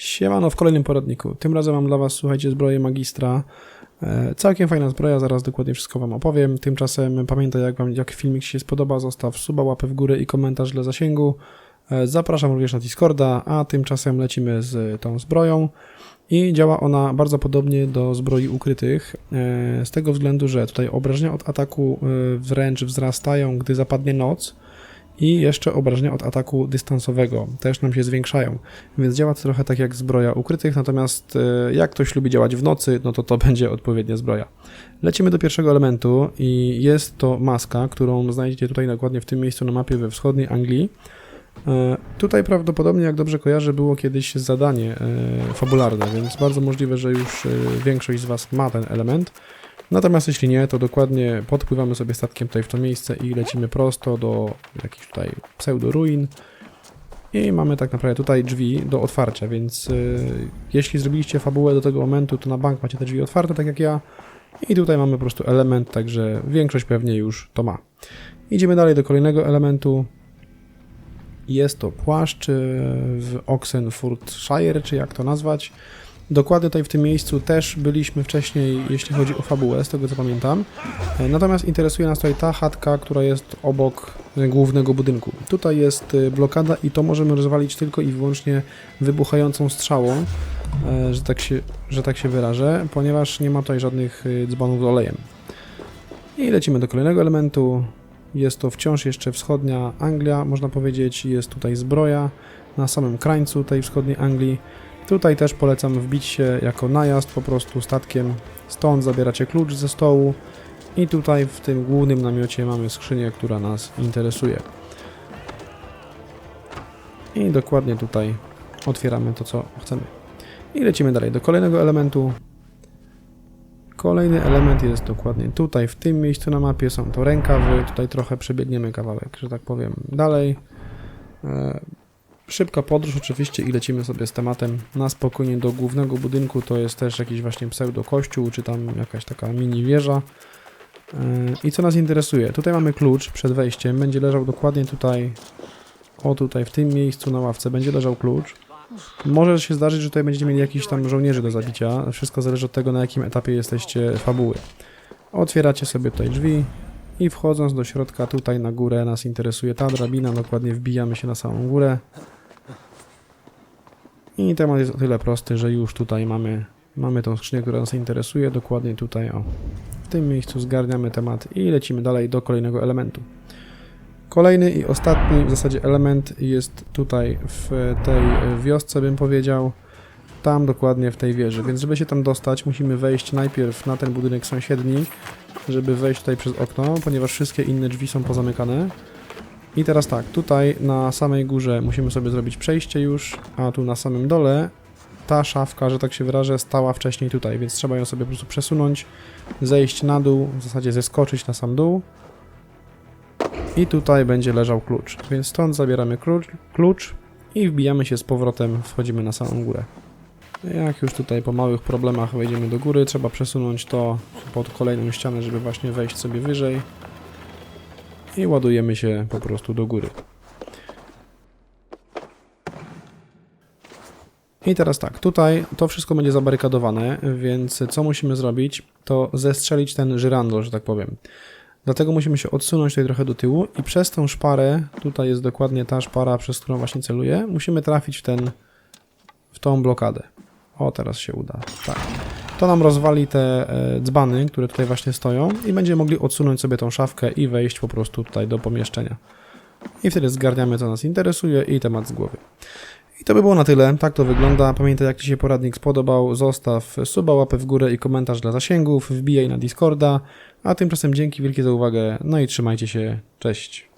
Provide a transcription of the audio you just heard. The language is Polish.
Siemano w kolejnym poradniku. Tym razem mam dla Was, słuchajcie, zbroję magistra. E, całkiem fajna zbroja, zaraz dokładnie wszystko Wam opowiem. Tymczasem pamiętaj, jak Wam jak filmik się spodoba, zostaw suba, łapę w górę i komentarz dla zasięgu. E, zapraszam również na Discorda, a tymczasem lecimy z tą zbroją. I działa ona bardzo podobnie do zbroi ukrytych, e, z tego względu, że tutaj obrażenia od ataku wręcz wzrastają, gdy zapadnie noc i jeszcze obrażenia od ataku dystansowego też nam się zwiększają, więc działa to trochę tak jak zbroja ukrytych, natomiast e, jak ktoś lubi działać w nocy, no to to będzie odpowiednia zbroja. Lecimy do pierwszego elementu i jest to maska, którą znajdziecie tutaj dokładnie w tym miejscu na mapie we wschodniej Anglii. E, Tutaj prawdopodobnie, jak dobrze kojarzę, było kiedyś zadanie e, fabularne, więc bardzo możliwe, że już większość z Was ma ten element. Natomiast jeśli nie, to dokładnie podpływamy sobie statkiem tutaj w to miejsce i lecimy prosto do jakichś tutaj pseudo-ruin. I mamy tak naprawdę tutaj drzwi do otwarcia, więc y, jeśli zrobiliście fabułę do tego momentu, to na bank macie te drzwi otwarte, tak jak ja. I tutaj mamy po prostu element, także większość pewnie już to ma. Idziemy dalej do kolejnego elementu. Jest to płaszcz y, w Oxenfordshire, czy jak to nazwać. Dokładnie tutaj w tym miejscu też byliśmy wcześniej, jeśli chodzi o fabułę, z tego co pamiętam. E, Natomiast interesuje nas tutaj ta chatka, która jest obok e, głównego budynku. Tutaj jest e, blokada i to możemy rozwalić tylko i wyłącznie wybuchającą strzałą, że tak się, że tak się wyrażę, ponieważ nie ma tutaj żadnych dzbanów z olejem. I lecimy do kolejnego elementu. Jest to wciąż jeszcze wschodnia Anglia, można powiedzieć. Jest tutaj zbroja na samym krańcu tej wschodniej Anglii. Tutaj też polecam wbić się jako najazd po prostu statkiem. Stąd zabieracie klucz ze stołu i tutaj w tym głównym namiocie mamy skrzynię, która nas interesuje. I dokładnie tutaj otwieramy to, co chcemy. I lecimy dalej do kolejnego elementu. Kolejny element jest dokładnie tutaj, w tym miejscu na mapie. Są to rękawy. Tutaj trochę przebiegniemy kawałek, że tak powiem, dalej. E, Szybka podróż oczywiście i lecimy sobie z tematem na spokojnie do głównego budynku. To jest też jakiś właśnie pseudo kościół, czy tam jakaś taka mini wieża. Yy, I co nas interesuje? Tutaj mamy klucz przed wejściem. Będzie leżał dokładnie tutaj, o tutaj, w tym miejscu na ławce będzie leżał klucz. Może się zdarzyć, że tutaj będziecie mieli jakichś tam żołnierzy do zabicia. Wszystko zależy od tego, na jakim etapie jesteście fabuły. Otwieracie sobie tutaj drzwi i wchodząc do środka, tutaj na górę nas interesuje ta drabina. Dokładnie wbijamy się na samą górę. I temat jest o tyle prosty, że już tutaj mamy, mamy tą skrzynię, która nas interesuje. Dokładnie tutaj, o, w tym miejscu zgarniamy temat i lecimy dalej do kolejnego elementu. Kolejny i ostatni w zasadzie element jest tutaj w tej wiosce, bym powiedział. Tam dokładnie w tej wieży. Więc żeby się tam dostać, musimy wejść najpierw na ten budynek sąsiedni, żeby wejść tutaj przez okno, ponieważ wszystkie inne drzwi są pozamykane. I teraz tak, tutaj na samej górze musimy sobie zrobić przejście już, a tu na samym dole ta szafka, że tak się wyrażę, stała wcześniej tutaj, więc trzeba ją sobie po prostu przesunąć, zejść na dół, w zasadzie zeskoczyć na sam dół. I tutaj będzie leżał klucz, więc stąd zabieramy klucz, klucz i wbijamy się z powrotem, wchodzimy na samą górę. Jak już tutaj po małych problemach wejdziemy do góry, trzeba przesunąć to pod kolejną ścianę, żeby właśnie wejść sobie wyżej i ładujemy się po prostu do góry. I teraz tak, tutaj to wszystko będzie zabarykadowane, więc co musimy zrobić, to zestrzelić ten żyrandol, że tak powiem. Dlatego musimy się odsunąć tutaj trochę do tyłu i przez tą szparę, tutaj jest dokładnie ta szpara, przez którą właśnie celuję, musimy trafić w ten, w tą blokadę. O, teraz się uda. Tak. To nam rozwali te e, dzbany, które tutaj właśnie stoją i będziemy mogli odsunąć sobie tą szafkę i wejść po prostu tutaj do pomieszczenia. I wtedy zgarniamy, co nas interesuje i temat z głowy. I to by było na tyle. Tak to wygląda. Pamiętaj, jak Ci się poradnik spodobał, zostaw suba, łapę w górę i komentarz dla zasięgów, wbijaj na Discorda, a tymczasem dzięki wielkie za uwagę, no i trzymajcie się, cześć.